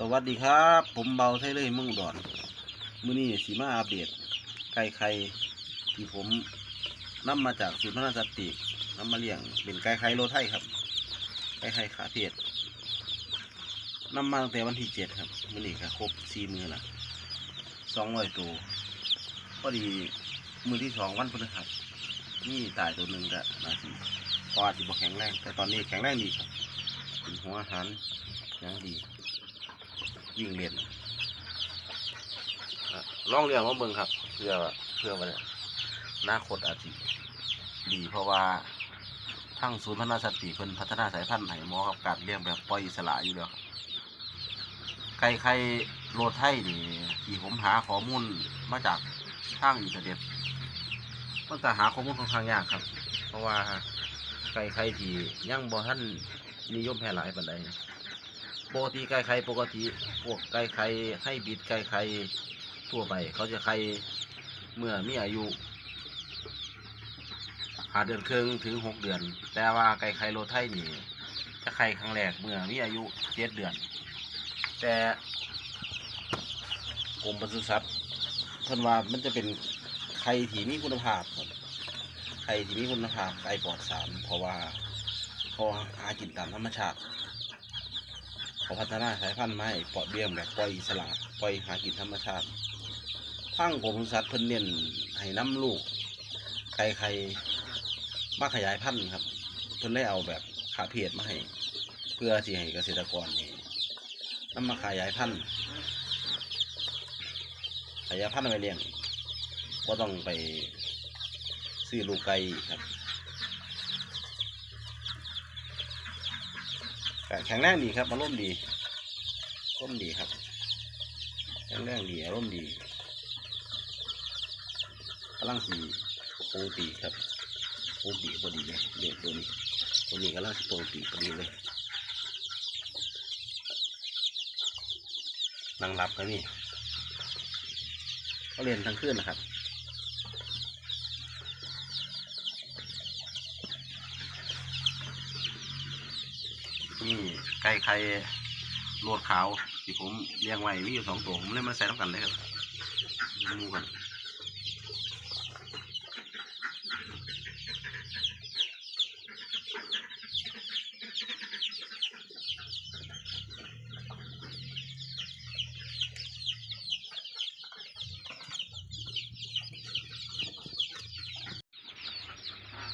สวัสดีครับ ผมเบาไทยเลยเมืองดอนมือนี้สีมาอัปเดตไก่ไข่ที่ผมนำมาจากศูนย์พัฒนาสัตว์ปีกนำมาเลี้ยงเป็นไก่ไข่โลไทยครับ ไก่ไข่ขาเพศนำมาตั้งแต่วันที่เจ็ดครับมือนี้ก็ครบสี่มือละสองร้อยตัวพอดีมือที่สองวันพฤหัสนี่ตายตัวหนึ่งก็นาทีพออาจจะบอกแข็งแรง แต่ตอนนี้แข็งแรงดีครับเป็นหัวอาหารยังดี วิ่งเรียนอ่องเรียงว่าเบิ่งครับ เพื่อเพื่อว่าเนี่ยอนาคตอาจจะดีเพราะว่าทั้งศูนย์พัฒนาสัตว์ปีเพิ่นพัฒนาสายพันธุ์ให้เหมาะกับการเลี้ยงแบบปล่อยอิสระอยู่แล้วครับไก่ไข่โรไทยนี่ที่ผมหาข้อมูลมาจากทางอินเทอร์เน็ตมันจะหาข้อมูลค่อนข้างยากครับ เพราะว่าไก่ไข่ที่ยังบ่ท่านนิยมแพร่หลายปานใด ปกติไก่ไข่ปกติพวกไก่ไข่ให้บิดไก่ไข่ทั่วไป เขาจะไข่เมื่อมีอายุหาเดือนครึ่งถึงหกเดือน แต่ว่าไก่ไข่โลไทยนี่จะไข่ครั้งแรกเมื่อมีอายุเจ็ดเดือน แต่กรมปศุสัตว์เพิ่นว่ามันจะเป็นไข่ที่มีคุณภาพครับไข่ที่มีคุณภาพไก่ปลอดสารเพราะว่าเขาหากินตามธรรมชาติ เขาพัฒนาสายพันธุ์มาให้ปล่อยเบี้ยงแบบปล่อยอิสระปล่อยหากินธรรมชาติทั้งกรมปศุสัตว์เพิ่นเน้นให้น้ำลูกไข่ไข่มาขยายพันธุ์ครับ เพิ่นได้เอาแบบขาเพศมาให้ เพื่อที่ให้เกษตรกรนี่นำมาขยายพันธุ์ขยายพันธุ์อาไปเลี้ยงก็ต้องไปซื้อลูกไก่ครับ แข็งแรงดีครับอารมณ์ดีอารมณ์ดีครับแข็งแรงดีอารมณ์ดีกำลังสีโปรปีครับโปรปีพอดีเลยเด็กตัวนี้ตัวนี้กำลังสิโปรปีพอดีเลยนั่งรับกันนี่ก็เรียนทั้งคืนนะครับ นี่ไก่ไข่โลดขาวที่ผมเลี้ยงไว้มีอยู่สองตัวผมเลยมาใส่ต้องกันเลยครับดูกัน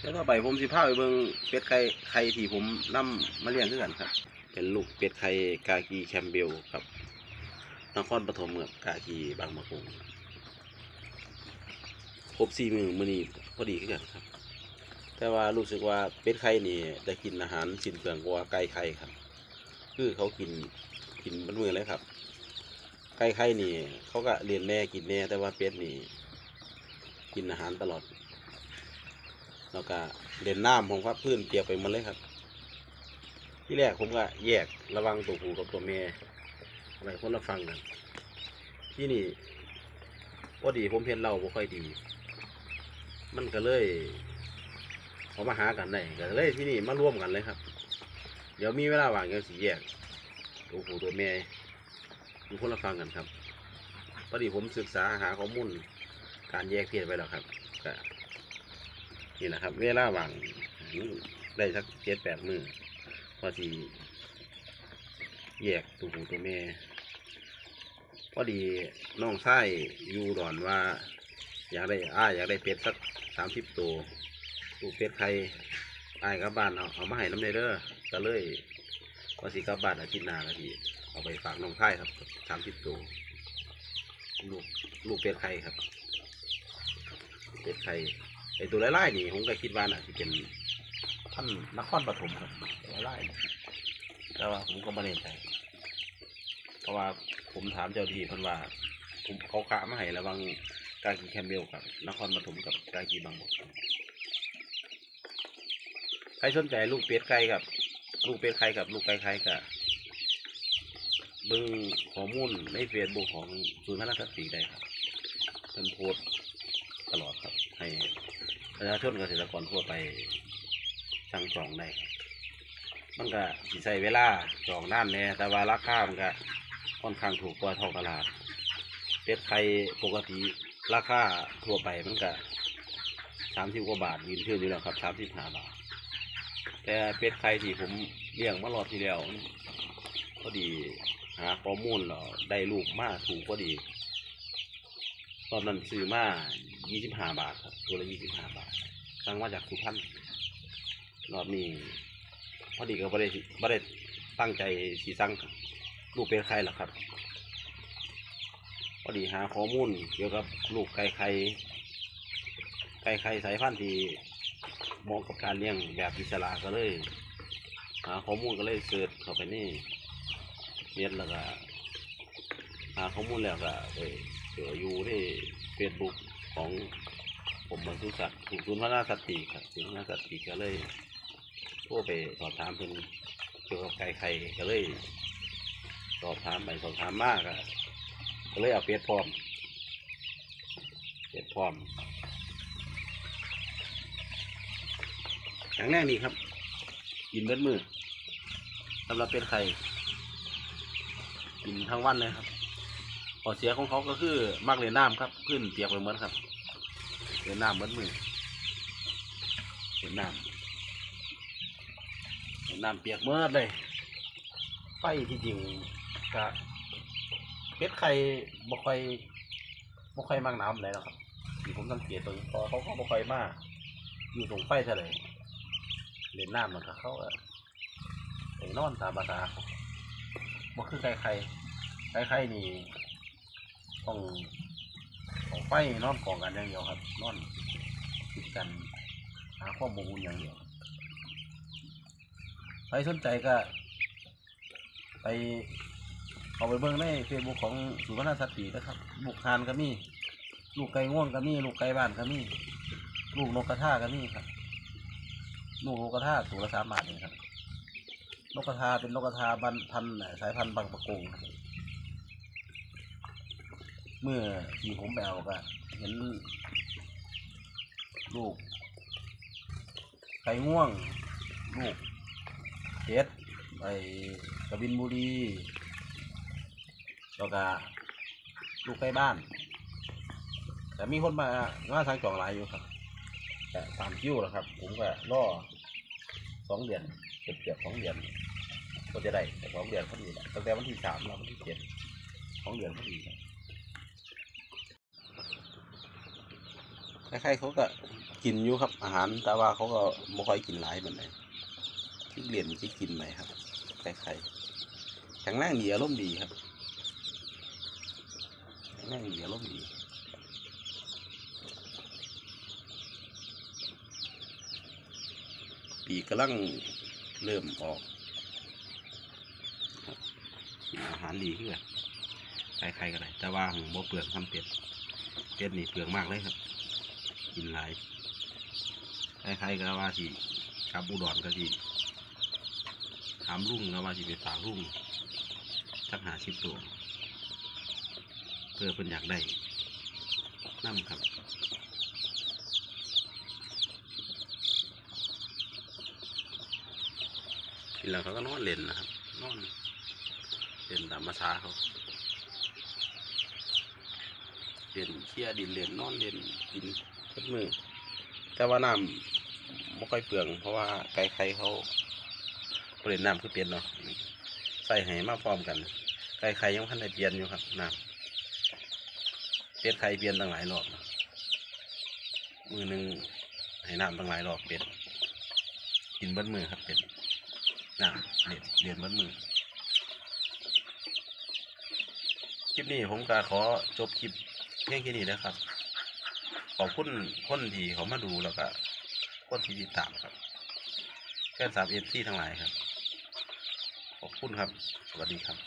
แล้วต่อไปผมสิพาไปเบิ่งเป็ดไข่ไข่ที่ผมนำมาเลี้ยงด้วยกันครับ เป็นลูกเป็ดไข่กากีแคมเบลครับนครปฐมกับกากีบางมะกงครบสี่มือมือนี้พอดีขึ้นกันครับ แต่ว่ารู้สึกว่าเป็ดไข่นี่ได้กินอาหารสินเปลืองกว่าไก่ไข่ครับ คือเขากินกินมันมือเลยครับ ไก่ไข่นี่ เขาก็เรียนแม่กินแน่แต่ว่าเป็ดนี่ กินอาหารตลอด แล้วก็เด่นน้ำผมครับพื้นเปียกไปหมดเลยครับ ที่แรกผมก็แยกระวังตัวผู้กับตัวแม่อะไรคนละฟังกันที่นี่พอดีผมเห็นเราบ่ค่อยดี มันก็เลยเขามาหากันได้ก็เลยที่นี่มาร่วมกันเลยครับ เดี๋ยวมีเวลาว่างเดี๋ยวสิแยกตัวผู้ตัวแม่อยู่คนละฟังกันครับพอดีผมศึกษาหาข้อมูลการแยกเพศไปแล้วครับก็ นี่แหละครับ เวลาว่างได้สักเจ็ดแปดมือพอสีแยกตัวผู้ตัวแม่พอดีน้องชายอยู่ดอนว่า อยากได้อ้ายอยากได้เป็ดสักสามสิบตัวตัวเป็ดใครอ้ายกลับบ้านเอาเอามาให้น้ำเนเด้อก็เลยพอสีกลับบ้านอาทิตย์หน้าก็ทีเอาไปฝากน้องชายครับสามสิบตัวลูกลูกเป็ดไข่ครับเป็ดไข่ ไอตัวไล่ๆนี่ผมก็คิดว่าน่ะที่เป็นท่านนครปฐมครับไล่แต่ว่าผมก็ไม่แน่ใจเพราะว่าผมถามเจ้าที่เพิ่นว่าผมเขากะมาให้ระวังกากีแคมเบลกับนครปฐมกับกากีบางบกใครสนใจลูกเป็ดไก่กับ ลูกเป็ดไข่กับลูกไก่ไข่กับบิ่งข้อมูลในเฟซบุ๊กของศูนย์พัฒนาสัตว์ปีกได้ครับเพิ่นโพสต์ ประชาชนเกษตรกรทั่วไปสั่งจองได้มันก็สิใช้เวลาจองน้านแน่แต่ว่าราคามันก็ค่อนข้างถูกกว่าท้องตลาด เป็ดไข่ปกติราคาทั่วไปมันก็สามสิบกว่าบาทยืนเทื่อนอยู่แล้วครับสามสิบห้าบาท แต่เป็ดไข่ที่ผมเลี้ยงมารอบที่แล้วพอดีหาข้อมูลแล้วได้ลูกมากถูกพอดี ตอนนั้นซื้อมายี่สิบาบาทครับตัวละยี่สิบาบาทสั่งมาจากสุพรรณรอบนี้พอดีก็ไม่ได้ไม่ได้ตั้งใจสีสั่งลูกเป็ดไข่หรอกครับพอดีหาข้อมูลเกี่ยวกับลูกไก่ไข่ไก่ไข่สายพันธุ์ที่เหมาะกับการเลี้ยงแบบอิสระก็เลยหาข้อมูลก็เลยเสิร์ชเข้าไปนี่เน็ตแล้วก็หาข้อมูลแล้วก็ไปเจออยู่ที่ เฟซบุ๊กของผมบรรทุสัตว์ถูกศูนย์พัฒนาสัตว์ปีครับศูนย์พัฒนาสัตว์ปีก็เลยโทรไปสอบถามเพิ่นเกี่ยวกับไก่ไข่ก็เลย สอบถามไปสอบถามมากอะก็เลยเอาเป็ดพร้อมเป็ดพร้อมอย่างแรกนี่ครับ กินเบิดมือสำหรับเป็ดไข่กินทั้งวันเลยครับ ข้อเสียของเขาก็คือมักเล่นน้ำครับพื้นเปียกไปหมดครับเล่นน้ำเบิดมือเล่นน้ำเล่นน้ำเปียกเมื่อเลยไฟที่จริงก็เป็ดไข่บ่ค่อยบ่ค่อยมากน้ำเลยหรอกครับที่ผมสังเกตตรงพอเขาก็บ่ค่อยมากอยู่ตรงไฟเท่าไหร่เล่นน้ำมันก็เขาก็ไปนอนตามภาษาบ่คือไก่ไข่ไก่ไข่นี่ ต้องของไฟนอนกองกันอย่างเดียวครับนอนติดกันหาความอบอุ่นอย่างเดียวใครสนใจก็ไปเอาไปเบิ่งในเฟซบุ๊กของสุวรรณสตรีนะครับลูกคานก็มี ลูกไก่ง่วงก็มี ลูกไก่บ้านก็มี ลูกนกกระทาก็มีครับ ลูกนกกระทาตัวละสามบาทเองครับ นกกระทาเป็นนกกระทาบันพันธุ์สายพันธุ์บางประกงครับ เมื่อที่ผมไปเอาก็เห็นลูกไก่ง่วง ลูกเจ็ดไปกบินบุรีแล้วก็ลูกใกล้บ้าน แต่มีคนมาว่าทางจองหลายอยู่ครับแต่สามคิวแล้วครับ ผมก็รอสองเดือนเกือบเกือบสองเดือนก็จะได้แต่สองเดือนพอดีแหละตั้งแต่วันที่สามแล้ววันที่เจ็ดสองเดือนพอดีครับ ใครๆเขาก็กินอยู่ครับอาหาร แต่ว่าเขาก็ไม่ค่อยกินหลายเหมือนกันที่เรียนที่กินไหมครับไข่ไข่แข็งแรงดีอารมณ์ดีครับแข็งแรงดีอารมณ์ดีปีกกำลังเริ่มออกอาหารดีขึ้นไข่ไข่กันเลยแต่ว่าผมบ่เปลือกทำเป็ดเป็ดนี่เปลือกมากเลยครับ กินหลายไข่ไข่ก็ว่าสิกลับอุดรก็สิถามลุงนะว่าสิไปฝากลุงสักหาชิปตัว เพื่อเพิ่นอยากได้น้ำครับกินแล้วเขาก็นอนเล่นนะครับนอนเล่นตามภาษาเขาเล่นเชี่ยดินเล่นนอนเล่นกิน ทุกมือแต่ว่าน้ำไม่ค่อยเปลือง เพราะว่าไก่ไข่เขาเปลี่ยนน้ำคือเปลี่ยนเนาะใส่ให้มาพร้อมกันไก่ไข่ยังพันได้เปลี่ยนอยู่ครับน้ำเป็ดไข่เปลี่ยนตั้งหลายรอบมือหนึ่งให้น้ำตั้งหลายรอบเป็ดกินบิ้มือครับเป็ดน้ำเด็ดเรียนบิ้มือคลิปนี้ผมก็ขอจบคลิปเพียงแค่นี้นะครับ ขอบคุณคนที่เขามาดูแล้วก็คนที่ติดตามครับแฟนสามเอฟซีทั้งหลายครับ ขอบคุณครับ สวัสดีครับ